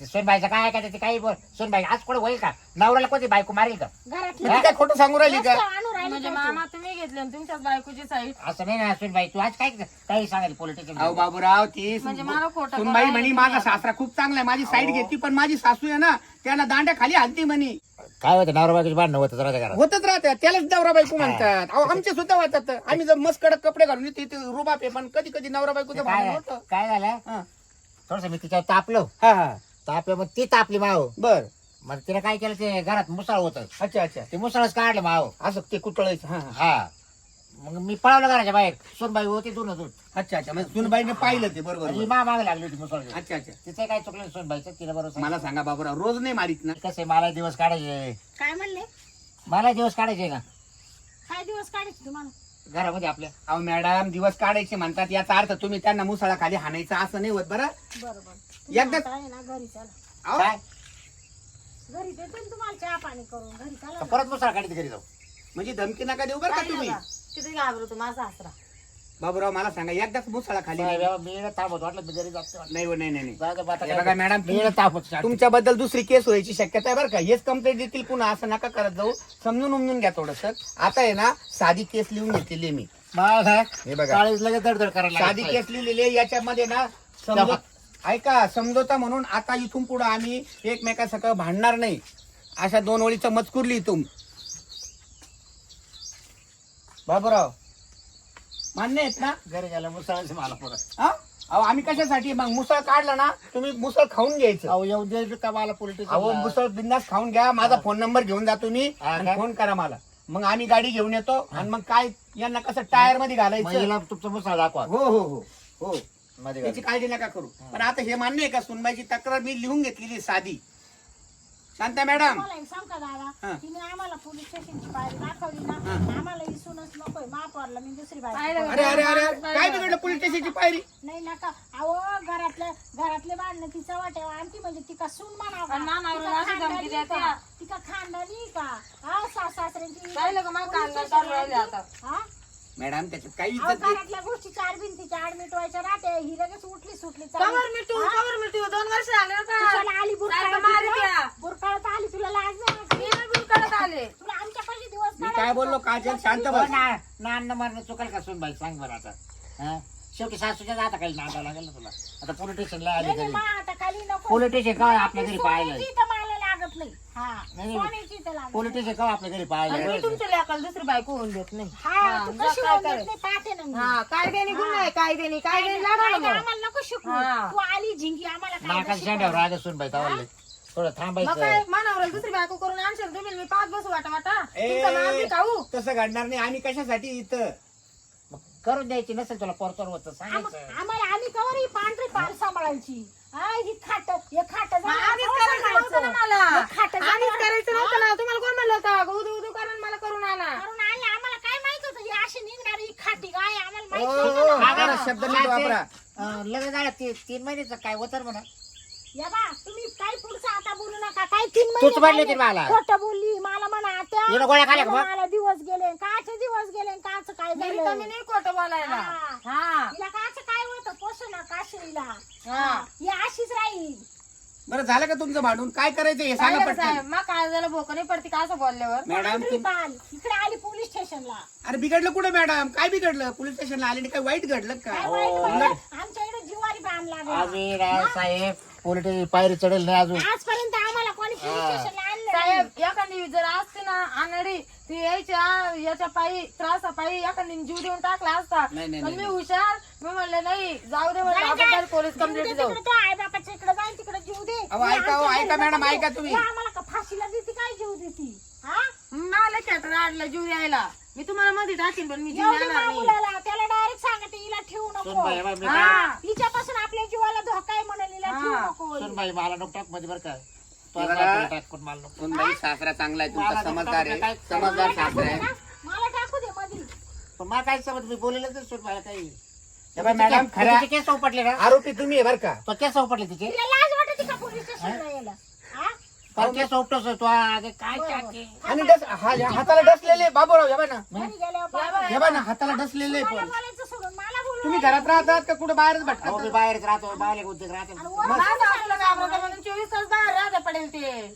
[SPEAKER 4] सोनबाईचं काय ऐकायचं ते काही बोल. सोनबाई आज कुठे होईल का? नवऱ्याला कोणती बायको मारेल का?
[SPEAKER 3] घरातलं
[SPEAKER 1] काय खोटं सांगू राहिली का?
[SPEAKER 3] राहिली
[SPEAKER 2] म्हणजे? मामा तुम्ही घेतले आणि तुमच्याच बायकोची साईड
[SPEAKER 4] असं नाही ना सोनबाई तू आज काय काही सांगायला
[SPEAKER 1] अहो बाबूराव ती
[SPEAKER 2] म्हणजे मला खोटं
[SPEAKER 1] सुनबाई म्हणी माझा. सासरा खूप चांगला आहे माझी साईड घेतली पण माझी सासू आहे ना त्यांना दांड्या खाली हाणती म्हणी.
[SPEAKER 4] काय होतं नवरा बायकोची भांडणं होतं राहते घरात.
[SPEAKER 1] होतच राहतात त्यालाच नवरा बायको म्हणतात. अहो आमचे सुद्धा होतात. आम्ही जर मस्त कडक कपडे घालून येतो इथे रुबाब आहे पण कधी कधी नवरा बायकोचं भांडण
[SPEAKER 4] काय
[SPEAKER 1] होतं.
[SPEAKER 4] काय झालं?
[SPEAKER 1] हा.
[SPEAKER 4] थोडस मी तिच्यावर तापलो.
[SPEAKER 1] हा हा.
[SPEAKER 4] तापलं मग ती तापली माव.
[SPEAKER 1] बर.
[SPEAKER 4] मग तिला काय केलं ते घरात मुसळ होत.
[SPEAKER 1] अच्छा अच्छा.
[SPEAKER 4] ते मुसळच काढलं माव.
[SPEAKER 1] असं ते कुटळायचं हा हा.
[SPEAKER 4] हा. मग मी पळवलं घराच्या बाहेर. सोनबाई होती दोन दूध
[SPEAKER 1] अच्छा अच्छा. म्हणजे सुनबाईने पाहिलं ते बरोबर
[SPEAKER 4] ही
[SPEAKER 1] बरोबर.
[SPEAKER 4] मा मागे लागली होती मुसळ.
[SPEAKER 1] अच्छा अच्छा.
[SPEAKER 4] तिचं काय चुकलं नाही सोनबाईचं तिला बरोबर
[SPEAKER 1] मला सांगा बाबूराव रोज नाही मारित ना?
[SPEAKER 4] कसं आहे, मला दिवस काढायचे.
[SPEAKER 3] काय म्हणले?
[SPEAKER 4] मला दिवस काढायचे ना
[SPEAKER 3] काय दिवस काढायचे तुम्हाला?
[SPEAKER 4] घरामध्ये आपल्या.
[SPEAKER 1] अहो मॅडम दिवस काढायचे म्हणतात. याचा अर्थ तुम्ही त्यांना मुसळा खाली हाणायचं असं नाही होत बरं?
[SPEAKER 3] बरोबर.
[SPEAKER 1] एकदा-
[SPEAKER 3] आहे ना घरी चला.
[SPEAKER 1] अहो,
[SPEAKER 4] काय?
[SPEAKER 3] घरी देते ना तुम्हाला चहा पाणी करून घरी चला ना.
[SPEAKER 4] परत मुसळ काढते घरी जाऊ.
[SPEAKER 1] म्हणजे धमकी नका देऊ बरं का तुम्ही.
[SPEAKER 2] का? किती घाबरतो माझा सासरा.
[SPEAKER 1] बाबूराव मला सांगा एकदाच मुसळा खाली
[SPEAKER 4] नाही, बाबा, मी इकडे थांबत वाटलं मी घरी जातो.
[SPEAKER 1] नाही हो, नाही नाही नाही. हे बघा मॅडम
[SPEAKER 4] मी
[SPEAKER 1] तुमच्याबद्दल दुसरी केस व्हायची शक्यता आहे बरं का. हेच कंप्लेंट देतील पुन्हा असं नका करत जाऊ. समजून उमजून घ्या थोडस. आता आहे ना साधी केस लिहून घेतलेली आहे मी. हे बघा.
[SPEAKER 4] चाळीस लगेच दडदड करायला
[SPEAKER 1] साधी
[SPEAKER 4] लागली.
[SPEAKER 1] केस लिहिलेली आहे याच्यामध्ये ना समजो ऐका समजोता म्हणून आता इथून पुढे आम्ही एकमेकासकळ भांडणार नाही. अशा दोन ओळीचा मजकूर लिहितो बाबूराव मान्य आहेत ना?
[SPEAKER 4] घरी गेला मुसळाचे मला परत.
[SPEAKER 1] हा? अहो आम्ही कशासाठी? मग मुसळ काढला ना तुम्ही मुसळ खाऊन घ्यायचं.
[SPEAKER 4] अहो येऊ दे का मला
[SPEAKER 1] अहो मुसळ बिंदास खाऊन घ्या माझा फोन नंबर घेऊन जा तुम्ही
[SPEAKER 4] हा
[SPEAKER 1] आणि
[SPEAKER 4] का?
[SPEAKER 1] फोन करा मला. मग आम्ही गाडी घेऊन येतो आणि मग काय यांना कसं टायरमध्ये घालायचं?
[SPEAKER 4] तुमचा मुसळ दाखवा.
[SPEAKER 1] हो हो हो. हो.
[SPEAKER 4] मध्ये
[SPEAKER 1] त्याची. काळजी नका करू. पण आता हे मान्य आहे का सुनबाईची तक्रार मी लिहून घेतलेली आहे साधी. शांता मॅडम
[SPEAKER 3] मला एक सांग का
[SPEAKER 1] हा.
[SPEAKER 3] दादा तिने आम्हाला पोलीस स्टेशनची पायरी दाखवली ना आम्हाला नकोय महापौरला मी दुसरी बाई?
[SPEAKER 1] अरे अरे अरे काय बिघडलं पोलीस स्टेशनची पायरी
[SPEAKER 3] नाही नका अहो घरातलं घरातले भांडणं तिचा वाटेवा आणखी म्हणजे तिका सून म्हणावं
[SPEAKER 2] आणि मानावर
[SPEAKER 3] तिका
[SPEAKER 2] अशी धमकी
[SPEAKER 3] खानदानी
[SPEAKER 2] देते.
[SPEAKER 3] का? तिका खानदानी का हा सास सासऱ्यांची
[SPEAKER 2] पाहिलं का मग
[SPEAKER 3] पोलीस
[SPEAKER 2] कांदा
[SPEAKER 3] स्टेशन
[SPEAKER 2] चालू राहिले आता
[SPEAKER 3] हा
[SPEAKER 1] मॅडम त्याच्यात काही
[SPEAKER 3] अहो,
[SPEAKER 1] इज्जत नाही.
[SPEAKER 3] घरातल्या गोष्टी चार भिंतीच्या आड मिटवायच्या राहते ही लगेच उठली सुटली चालली.
[SPEAKER 2] कवर मिठू कवर दोन वर्ष आले
[SPEAKER 3] तुझ्याला आली
[SPEAKER 2] सारखं मारी द्या.
[SPEAKER 3] बुरकाळत आली तुला लाज नाही वाटली?
[SPEAKER 2] आले.
[SPEAKER 3] तुला दिवस
[SPEAKER 1] मी
[SPEAKER 3] काढायचे
[SPEAKER 1] काय बोललो? काजल शांत बस.
[SPEAKER 4] ना नान्न मारणं चुकल का सुनबाई? सांग बरं आता. हा? शेवटी सासूच्या आता काही नांदा लागेल ना तुला? आता पोलीस स्टेशनला आली
[SPEAKER 3] नाही, नाही,
[SPEAKER 4] घरी.
[SPEAKER 3] मा आता खाली नको.
[SPEAKER 4] पोलीस स्टेशन का आपल्या घरी पाहिलं
[SPEAKER 3] नाही. हा.
[SPEAKER 4] नाही.
[SPEAKER 3] सोन्याची इथं लागत
[SPEAKER 4] पोलीस स्टेशन का आपल्या घरी
[SPEAKER 2] आणि मी तुमच्या लेकाला दुसरी बायको होऊन देत नाही.
[SPEAKER 3] हा तू
[SPEAKER 2] जा
[SPEAKER 3] कशी
[SPEAKER 2] काय
[SPEAKER 3] होऊन देत
[SPEAKER 2] करायचं?
[SPEAKER 3] नाही? पाहते ना मी.
[SPEAKER 2] हा कायद्याने गुन्हा कायद्याने कायद्याने
[SPEAKER 3] काय
[SPEAKER 2] लढा
[SPEAKER 3] ते
[SPEAKER 2] मग
[SPEAKER 3] आम्हाला नको शिकवू.
[SPEAKER 2] हा.
[SPEAKER 3] तू आली झिंगी आम्हाला काय
[SPEAKER 4] नाका
[SPEAKER 3] शिकवू?
[SPEAKER 4] शेंड्यावर राजा सुनबाई तावडले. थोडं
[SPEAKER 2] मग काय
[SPEAKER 4] थांबायचं
[SPEAKER 2] मानावर दुसरी बायको करून आणशील तुम्ही मी पाच बसू वाटा वाटा
[SPEAKER 1] ए,
[SPEAKER 2] तुमचा मार मी खाऊ.
[SPEAKER 1] तसं घडणार नाही. आणि कशासाठी इथं?
[SPEAKER 4] मग करून द्यायची नसेल तुला परतोर होत
[SPEAKER 3] आम-
[SPEAKER 4] सांगायचं.
[SPEAKER 3] आम्हाला आम्ही कवर ही पांढरी पाल सांभाळायची. खाट हे खाट
[SPEAKER 2] आधीच करायचं नव्हतं ना मला.
[SPEAKER 3] खाट
[SPEAKER 2] आधीच करायचं नव्हतं ना. तुम्हाला कोण म्हणलं होतं? उदू उदू करून मला करून आणा.
[SPEAKER 3] करून आणले आम्हाला काय माहीत होतं? ही अशी निघणारी ही खाटी गाय आम्हाला माहीत नव्हतं ना.
[SPEAKER 1] शब्द नीट वापरा.
[SPEAKER 4] लग्न झालं ती- तीन महिन्याचं काय होतं म्हणा.
[SPEAKER 3] या बा तुम्ही काय पुढचं आता बोलू नका. काय तीन
[SPEAKER 4] तूच
[SPEAKER 3] महिने
[SPEAKER 4] म्हणली. होती मला.
[SPEAKER 3] खोटं बोलली. मला म्हणा आत्या
[SPEAKER 4] गोळ्या खाल्ल्या का मग?
[SPEAKER 3] मला दिवस गेले काचे दिवस गेले काच काय झालं
[SPEAKER 2] कमी नाही खोटं बोलायला.
[SPEAKER 3] हा.
[SPEAKER 2] हा.
[SPEAKER 3] काय
[SPEAKER 2] हा.
[SPEAKER 3] ही अशीच राहील.
[SPEAKER 1] बरं झालं का तुमचं भांडून? काय करायचं हे सांगा
[SPEAKER 2] पाहिलं का
[SPEAKER 1] पटकन.
[SPEAKER 2] साहेब मग काय झालं भोक नाही पडते का असं बोलल्यावर?
[SPEAKER 1] मॅडम
[SPEAKER 3] इकडे आली पोलीस स्टेशनला.
[SPEAKER 1] अरे बिघडलं कुठं मॅडम? काय बिघडलं? पोलीस स्टेशनला आले आणि काय वाईट घडलं का?
[SPEAKER 3] काय वाईट म्हणजे आमच्या इकडे जिवारी बाण लागला.
[SPEAKER 4] आम्ही राव साहेब पोलीस स्टेशन पायरी चढेल नाही अजून.
[SPEAKER 3] आजपर्यंत आम्हाला कोणी पोलीस स्टेशनला आणलं नाही.
[SPEAKER 2] साहेब एखादी जर असते ना आनडी ती यायच्या याच्या पायी त्रासा पायी एखादी जीव देऊन टाकला असता.
[SPEAKER 1] नाही, नाही,
[SPEAKER 2] पण
[SPEAKER 1] नाही,
[SPEAKER 2] मी हुशार मी म्हणलं नाही जाऊ दे म्हणलं आपण पोलीस कंप्लेंट जाऊ
[SPEAKER 3] आई बापाच्या इकडे जाईल तिकडे जीव दे.
[SPEAKER 1] अहो, ऐका, अहो,
[SPEAKER 3] आमच्या
[SPEAKER 1] ऐका
[SPEAKER 3] घरी जाते.
[SPEAKER 1] ऐका तुम्ही.
[SPEAKER 3] आम्हाला का फाशीला देते? काय जीव देते? हा?
[SPEAKER 2] मला खेटर आणलं जीव द्यायला. मी तुम्हाला मध्ये टाकीन पण मी जीव
[SPEAKER 3] एवढी
[SPEAKER 2] देणार नाही.
[SPEAKER 3] मुलाला त्याला डायरेक्ट सांगते हिला ठेवू नको.
[SPEAKER 4] सुनबाई बाई, मी काय-
[SPEAKER 2] हा.
[SPEAKER 3] हिच्यापासून आपल्या जीवाला धोका आहे म्हणून हिला ठेवू
[SPEAKER 2] हा.
[SPEAKER 3] नको
[SPEAKER 4] सुनबाई मला नको टाकमध्ये बरं का?
[SPEAKER 1] बघा.
[SPEAKER 4] पण मला
[SPEAKER 1] बाई सासरा चांगला आहे तुमचा
[SPEAKER 4] मला
[SPEAKER 1] समजदार आहे.
[SPEAKER 4] काय-
[SPEAKER 1] समजदार
[SPEAKER 3] मला
[SPEAKER 1] सासरा आहे.
[SPEAKER 3] मला टाकू दे मधी.
[SPEAKER 4] पण मला काय समज मी बोललेलं तर काही.
[SPEAKER 1] हे बघा, मॅडम खऱ्या
[SPEAKER 4] तिचे केस उपटले ना?
[SPEAKER 1] आरोपी तुम्ही आहे बरं का?
[SPEAKER 4] तो केस उपटले तिचे.
[SPEAKER 3] तिला लाज वाटते का पोलीस स्टेशनला यायला? हा?
[SPEAKER 4] पण केस उपटोस तो आगे काय
[SPEAKER 1] आणि डस हा- हाताला डसलेले बाबूराव हे बघा ना.
[SPEAKER 3] घरी गेल्यावर पाहतो.
[SPEAKER 1] बघा ना हाताला डसलेले
[SPEAKER 3] मला
[SPEAKER 1] पण
[SPEAKER 3] मला
[SPEAKER 1] तुम्ही घरात राहतात का कुठे बाहेरच भटका
[SPEAKER 4] मी बाहेरच राहतो बाहेर उद्योग राहतो.
[SPEAKER 3] आणि वर
[SPEAKER 2] माझं आपलं घाबरतं म्हणून चोवीस तास बाहेर राहता पडेल ते.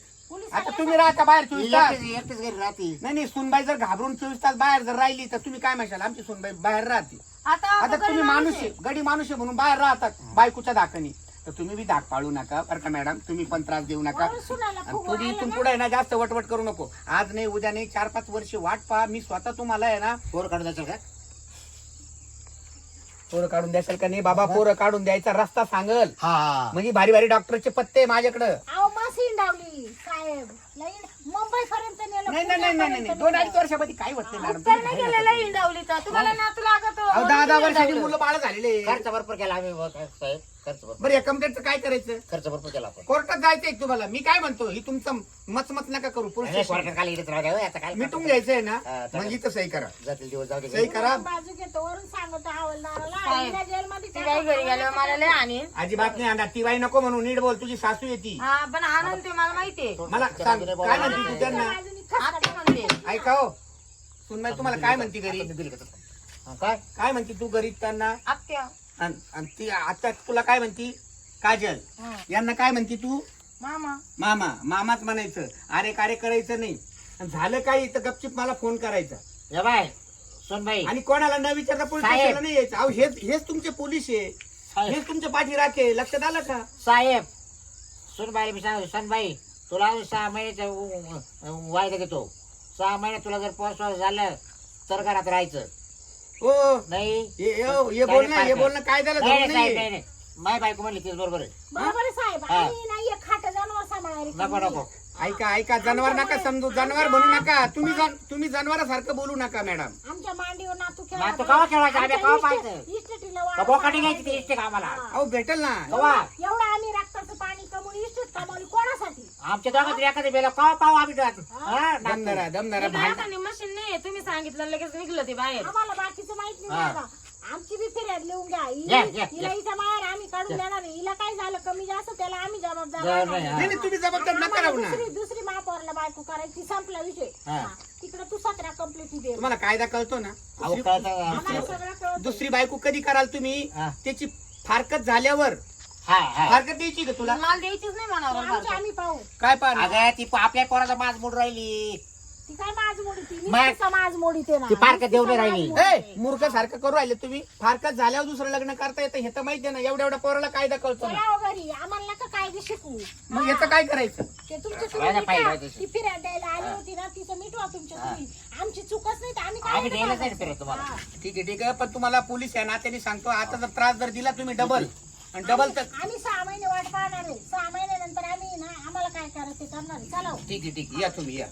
[SPEAKER 1] आता तुम्ही राहता बाहेर चोवीस तास.
[SPEAKER 4] एकटीच एकटीच घरी राहते.
[SPEAKER 1] नाही नाही सुनबाई जर घाबरून चोवीस तास बाहेर जर राहिली तर तुम्ही काय म्हणशाल आमची सुनबाई बाहेर राहते.
[SPEAKER 2] आता
[SPEAKER 1] तुम्ही माणूस
[SPEAKER 2] आहे.
[SPEAKER 1] गडी माणूस आहे म्हणून बाहेर राहतात बायकोच्या धाकानी तर तुम्ही बी धाक पाळू नका बरं का मॅडम? तुम्ही पण त्रास देऊ नका.
[SPEAKER 3] वर सुनाला
[SPEAKER 1] आणि
[SPEAKER 3] फुगवा
[SPEAKER 1] तुम्ही इथून. पुढे आहे ना जास्त वटवट करू नको. आज नाही उद्या नाही चार पाच वर्ष वाट पहा. मी स्वतः तुम्हाला आहे ना
[SPEAKER 4] पोर काढून द्यायचं का?
[SPEAKER 1] पोरं काढून द्याल का नाही? बाबा पोरं काढून द्यायचा रस्ता सांगल.
[SPEAKER 4] हा. हा
[SPEAKER 1] म्हणजे भारी भारी डॉक्टरचे पत्ते माझ्याकडं.
[SPEAKER 3] अहो साहेब. लई मुंबई पर्यंत नेलं
[SPEAKER 1] नाही नाही नाही नाही नाही. दोन अडीच वर्षामध्ये काय होते मॅडम?
[SPEAKER 2] नाही तुम्हाला नातू लागत.
[SPEAKER 1] अहो दहा दहा वर्षाची मुलं बाळ झालेले.
[SPEAKER 4] खर्च भरपूर केला आम्ही बघ, साहेब. खर्च भरपूर
[SPEAKER 1] बरं या कम्प्लेटचं काय करायचं?
[SPEAKER 4] खर्च भरपूर केला आपण.
[SPEAKER 1] कोर्टात जायचंय तुम्हाला? मी काय म्हणतो ही तुमचं मचमच नका करू पुरुष
[SPEAKER 4] खाली इथेच राहू द्या, होय, आता काय
[SPEAKER 1] मिटून घ्यायचंय ना
[SPEAKER 4] हा, चालेल.
[SPEAKER 1] मग इथं सही करा.
[SPEAKER 4] जातील दिवस जाऊ दे.
[SPEAKER 1] सही करा.
[SPEAKER 3] बाजू घेतो वरून सांगतो हवालदाराला.
[SPEAKER 2] साहेब,
[SPEAKER 3] हिला जेलमध्ये
[SPEAKER 2] ती बाई घरी गेल्यावर मला लय आणीन
[SPEAKER 1] अजिबात नाही आणणार. ती बाई नको म्हणून नीट बोल तुझी सासू येते.
[SPEAKER 2] हा पण आनंद ते मला माहितीये.
[SPEAKER 1] मला
[SPEAKER 4] तिच्या
[SPEAKER 1] सांग
[SPEAKER 4] बाजूने
[SPEAKER 1] काय. म्हणते तू त्यांना?
[SPEAKER 2] म्हणते.
[SPEAKER 1] ऐका हो. सुनबाई तुम्हाला काय म्हणते घरी?
[SPEAKER 4] आपण दिली का तसं? हा, काय?
[SPEAKER 1] काय म्हणते तू घरी त्यांना?
[SPEAKER 2] आत्या.
[SPEAKER 1] आणि आणि ती आता तुला काय म्हणती? काजल
[SPEAKER 2] हं.
[SPEAKER 1] यांना काय म्हणती तू?
[SPEAKER 2] मामा.
[SPEAKER 1] मामा मामाच म्हणायचं. अरे कार्य करायचं नाही. आणि झालं काही तर गपचिप मला फोन करायचा?
[SPEAKER 4] या बाय सोनबाई
[SPEAKER 1] आणि कोणाला न विचारता पोलीस
[SPEAKER 4] साहेब.
[SPEAKER 1] स्टेशनला नाही यायचं? अहो हेच हेच तुमचे पोलीस आहे.
[SPEAKER 4] साहेब.
[SPEAKER 1] हेच तुमच्या पाठी राखे. लक्षात आलं का?
[SPEAKER 4] साहेब सोनबाई मी सांग सोनबाई तुला सहा महिन्याचा उ- उ- वायदा देतो सहा महिन्यात तुला जर पोहोचवा झालं तर घरात राहायचं.
[SPEAKER 1] हो
[SPEAKER 4] नाही.
[SPEAKER 1] हे हे- हे बोलणं हे बोलणं काय झालं
[SPEAKER 4] नाही,
[SPEAKER 1] धरून
[SPEAKER 4] नाही,
[SPEAKER 1] नाहीये.
[SPEAKER 4] माय बायको म्हणली तेच बरोबर आहे.
[SPEAKER 3] बरोबर आहे साहेब.
[SPEAKER 4] हा.
[SPEAKER 3] आणि नाही एक खाट जनावर सांभाळायला
[SPEAKER 4] नको नको.
[SPEAKER 1] ऐका ऐका जनावर नका समजू. जनावर म्हणू नका. तुम्ही जन- तुम्ही जनावरासारखं बोलू नका मॅडम.
[SPEAKER 3] आमच्या मांडीवर नातू
[SPEAKER 4] नातू केव्हा खेळवायचं? आम्ही केव्हा पाहायचं?
[SPEAKER 3] इस्टेटीला
[SPEAKER 4] का बोकाटी घ्यायची ते इष्टे का आम्हाला?
[SPEAKER 1] अहो भेटेल ना.
[SPEAKER 4] कवा?
[SPEAKER 3] एवढं आम्ही रक्ताचं पाणी कमवून कमवली कोणासाठी?
[SPEAKER 4] आमच्या दोघात एखाद्या बेला का पाहू आम्ही डोळ्यात? हा,
[SPEAKER 1] दम
[SPEAKER 4] नागपूर.
[SPEAKER 1] धरा दम धरा भांड
[SPEAKER 2] दवाखाने मशीन नाही तुम्ही सांगितलं लगेच निघलं ते बाहेर.
[SPEAKER 3] आम्हाला बाकीचं माहीत नाही
[SPEAKER 4] हा.
[SPEAKER 3] दादा आमची बी फिर्याद लिहून घ्या. हि- हिला. हिच्या माहेर आम्ही काढून देणार नाही हिला काय झालं? कमी जास्त त्याला आम्ही जबाबदार
[SPEAKER 4] जबाबदार
[SPEAKER 3] राहणार
[SPEAKER 4] नाही,
[SPEAKER 3] नाही.
[SPEAKER 4] हा.
[SPEAKER 1] नाही नाही, तुम्ही जबाबदार नका
[SPEAKER 3] आम्हाला
[SPEAKER 1] राहू ना.
[SPEAKER 3] दुसरी दुसरी महापौरला बायको करायची संपला विषय.
[SPEAKER 4] हा.
[SPEAKER 3] तिकडे तू सतरा कंप्लीट दे.
[SPEAKER 1] तुम्हाला कायदा कळतो ना?
[SPEAKER 4] अहो,
[SPEAKER 1] दुसरी-
[SPEAKER 4] कळतं,
[SPEAKER 3] आम्हाला
[SPEAKER 4] आमचं-
[SPEAKER 3] सगळं कळत.
[SPEAKER 1] दुसरी बायको कधी कराल तुम्ही?
[SPEAKER 4] हा.
[SPEAKER 1] त्याची फारकत झाल्यावर.
[SPEAKER 4] हा, हा.
[SPEAKER 1] फारकत द्यायची का तुला?
[SPEAKER 2] मला द्यायचीच नाही बरं.
[SPEAKER 3] आम्ही पाहू.
[SPEAKER 1] काय पाहणार?
[SPEAKER 4] अगं ती आपल्या पोराचा माज मोड राहिली.
[SPEAKER 3] ती काय ना?
[SPEAKER 4] फारकत देऊ नाही राहिली.
[SPEAKER 1] ए मूर्ख सारखं करू राहिले तुम्ही. फारकत झाल्यावर दुसरं लग्न करता येतं हे तर माहिती आहे ना. एवढ्या एवढ्या पोराला कायदा कळतो ना.
[SPEAKER 3] चला हो आम्हाला नका शिकवू.
[SPEAKER 1] मग याचं काय करायचं?
[SPEAKER 3] ते तुमच्या
[SPEAKER 4] राजा
[SPEAKER 3] तुम्ही
[SPEAKER 4] पाहिजे
[SPEAKER 3] मिटवा.
[SPEAKER 4] तशी.
[SPEAKER 3] ती फिरायला द्यायला आली होती ना तिचं मिटवा तुमच्या तुम्ही आमची चूकच नाही तर आम्ही काय
[SPEAKER 4] नाही? फिरत तुम्हाला.
[SPEAKER 3] हा.
[SPEAKER 1] ठीक आहे ठीक आहे. पण तुम्हाला पोलीस या नात्याने सांगतो. आता जर त्रास जर दिला तुम्ही डबल. आणि डबल तर
[SPEAKER 3] आम्ही सहा महिने वाट पाहणार आहे. सहा महिन्यानंतर आम्ही ना आम्हाला काय करायचं ते करणार आहे. चला हो.
[SPEAKER 1] ठीक आहे ठीक आहे. या तुम्ही या.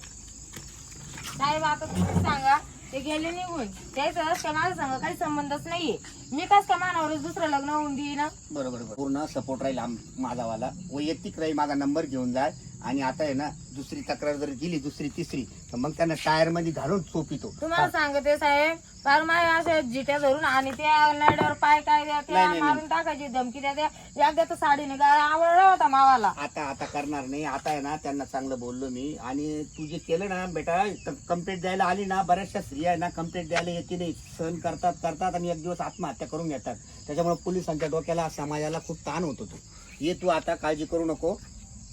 [SPEAKER 2] साहेब आता तुम्ही सांगा. ते गेले निघून. त्याचं त्या सांगा काही संबंधच नाहीये. मी कस का मानावरच दुसरं लग्न होऊन देईन?
[SPEAKER 1] बरोबर बरोबर. पूर्ण सपोर्ट राहील आम- माझावाला. वैयक्तिक राहील माझा नंबर घेऊन जाय. आणि आता आहे ना दुसरी तक्रार जर दिली दुसरी तिसरी तर मग त्यांना टायरमध्ये घालून चोपितो
[SPEAKER 2] तुम्हाला सांगते साहेब फार माझ्या अशा जिट्या धरून आणि त्या लाईडवर पाय काय द्या
[SPEAKER 1] नाही,
[SPEAKER 2] त्या
[SPEAKER 1] नाही,
[SPEAKER 2] मारून टाकायची धमकी द्या त्या एकदा तर साडीने गाळा आवडला होता मावाला.
[SPEAKER 1] आता आता करणार नाही. आता आहे ना त्यांना चांगलं बोललो मी. आणि तू जे केलं ना बेटा कंप्लेंट द्यायला आली ना बऱ्याचशा स्त्रिया आहे ना कंप्लेंट द्यायला येते नाही. सहन करतात करतात आणि एक दिवस आत्महत्या करून घेतात. त्याच्यामुळे पोलिसांच्या डोक्याला समाजाला खूप ताण होतो तो ये तू आता काळजी करू नको.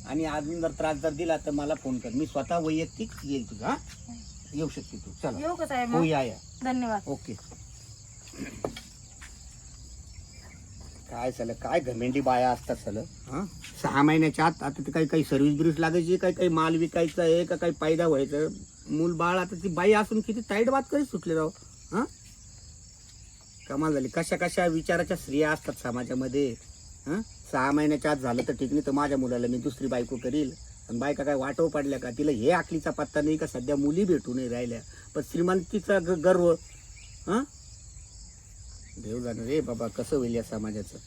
[SPEAKER 1] आणि अजून जर त्रास जर दिला तर मला फोन कर. मी स्वतः वैयक्तिक येईल तुझा? येऊ शकते तू. चला.
[SPEAKER 2] येऊ का साहेब?
[SPEAKER 1] हो? या या.
[SPEAKER 2] धन्यवाद.
[SPEAKER 1] ओके. काय झालं काय घमेंडी बाया असतात सलं? हा? सहा महिन्याच्या आत आता ते काही काही सर्व्हिस बिर्व्हिस लागायची काही काही माल विकायचा आहे का काही फायदा व्हायचं? मूल बाळ आता ती बाई असून किती ताईट बात कधी सुटले राव हा? कमाल झाली. कशा कशा विचाराच्या स्त्रिया असतात समाजामध्ये हा? सहा महिन्याच्या आत झालं तर ठीक नाही तर माझ्या मुलाला मी दुसरी बायको करील. आणि बायका काय वाटव पडल्या का? तिला हे आखलीचा पत्ता नाही का? सध्या मुली भेटू नाही राहिल्या. पण श्रीमंतीचा ग- गर्व हा? देव जाणं रे बाबा कसं होईल या समाजाचं?